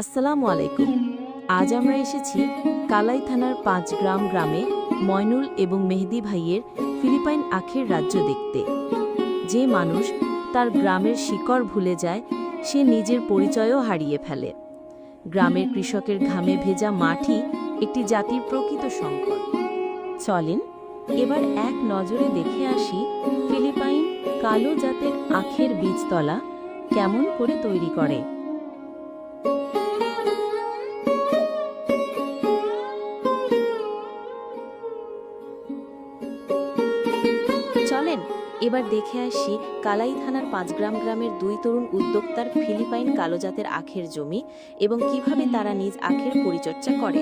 আসসালামু আলাইকুম। আজ আমরা এসেছি কালাই থানার পাঁচ গ্রাম গ্রামে ময়নুল এবং মেহেদি ভাইয়ের ফিলিপাইন আখের রাজ্য দেখতে। যে মানুষ তার গ্রামের শিকড় ভুলে যায়, সে নিজের পরিচয়ও হারিয়ে ফেলে। গ্রামের কৃষকের ঘামে ভেজা মাটি একটি জাতির প্রকৃত সংকট চলেন, এবার এক নজরে দেখে আসি ফিলিপাইন কালো জাতের আখের বীজতলা কেমন করে তৈরি করে। চলেন এবার দেখে আসি কালাই থানার পাঁচগ্রাম গ্রামের দুই তরুণ উদ্যোক্তার ফিলিপাইন কালোজাতের আখের জমি এবং কীভাবে তারা নিজ আখের পরিচর্যা করে।